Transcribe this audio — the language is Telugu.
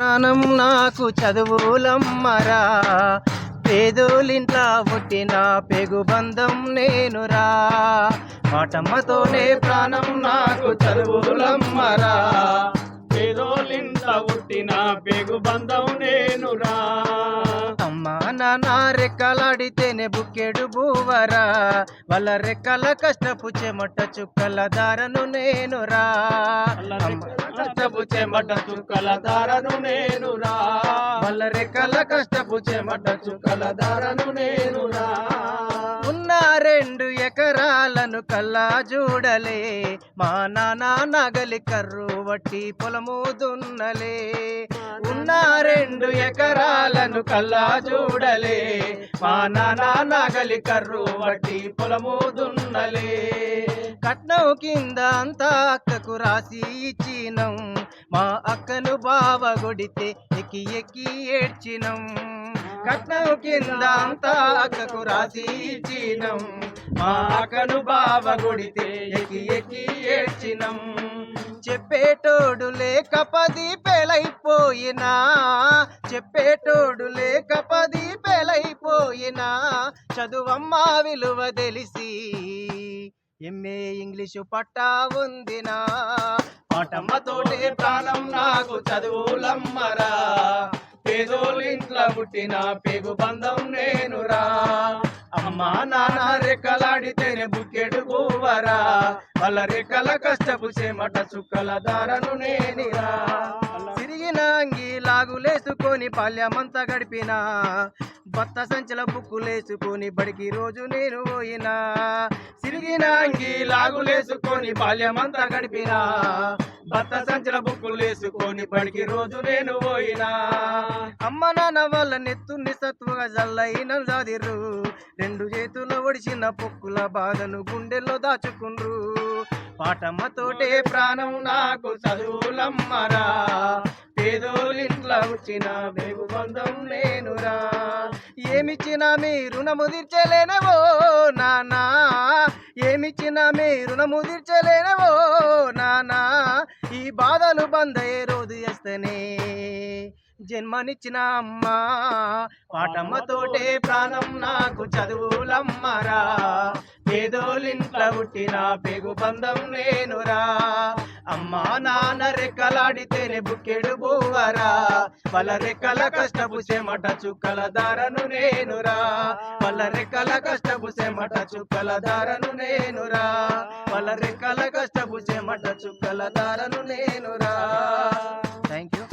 ప్రాణం నాకు చదువులమ్మరా. పేదోలింట్లా పుట్టిన పెగుబంధం నేనురా. పాటమ్మతోనే ప్రాణం నాకు చదువులమ్మరా. పేదోలింత పుట్టిన పెగుబంధం నేనురా. నాన్న రెక్కలాడితేనే బుక్కెడు బూవరా వాళ్ళ రెక్కల కష్టపు చెమట చుక్కల దారను నేనురా. కష్టపు చెమట చుక్కల దారను నేనురా. వాళ్ళ రెక్కల కష్టపు చెమట చుక్కల దారను నేనురా. ఉన్న రెండు ఎకరాలను కల్లా చూడలే మా నాన్న నగలి కర్రు వట్టి పొలము దున్నలే. రెండు ఎకరాలను కల్లా చూడలే. మా నానా నగలి కర్రు వట్టి పొలము దున్నలే. కట్నం కింద అంతా అక్కకు రాసి ఇచ్చినం. మా అక్కను బావ కొడితే ఎక్కి ఎక్కి ఏడ్చినం. కట్నం కింద అంతా అక్కకు రాసి ఇచ్చినం. మా అక్కను బావ గొడితే ఎక్కి ఎక్కి ఏడ్చినం. చెప్పేటోడు లేక పది పెళ్ళైపోయినా చెప్పేటోడు లేక పది పెళ్ళైపోయినా చదువమ్మ విలువ తెలిసి ఎంఏ ఇంగ్లీషు పట్టా ఉందినా. పాటమ్మతోటే ప్రాణం నాకు చదువులమ్మరా. పేదోళ్ళింట్లో పుట్టిన పేగు బంధం నేనురా. అమ్మా నాన్న రెక్కలాడితేనే బుక్కెడు గువ్వరా వాళ్ళ రెక్కల కష్టపు చెమట చుక్కల దారను నేనిరా. తిరిగిన అంగి లాగులేసుకొని పాల్యమంతా గడిపిన. బత్త సంచల బుక్కులేసుకొని బడికి రోజు నేను పోయినా. తిరిగిన అంగి లాగులేసుకొని బాల్యమంతా గడిపినా. భర్త సంచల బుక్కులేసుకొని బడికి రోజు నేను పోయినా. అమ్మ నాన్న వాళ్ళ నెత్తు నిసత్వగా జల్లైన జాదిరు రెండు చేతుల్లో ఒడిచిన పొక్కుల బాధను గుండెల్లో దాచుకుండ్రు. పాటమ్మతోటే ప్రాణం నాకు చదువులమ్మరా. పేదోలింట్లో వచ్చిన మేము బంధం నేనురా. ఏమిచ్చినా మీ రుణము తీర్చలేనవో నానా. ఏమిచ్చినా మీ రుణము తీర్చలేనవో నానా. జన్మనిచ్చిన అమ్మా పాటమ్మతోటే ప్రాణం నాకు చదువులమ్మరా. పేదోలింట్ల పుట్టిన పెగు బంధం నేనురా. అమ్మా నాన్న రెక్కలాడితేనే బుక్కెడు బువ్వరా. వాళ్ళ రెక్కల కష్టపు చెమట చుక్కల దారను నేనురా. వాళ్ళ రెక్కల కష్టపు చెమట చుక్కల దారను నేనురా. వాళ్ళ రెక్కల కష్టపు చెమట చుక్కల దారను నేనురా. Thank you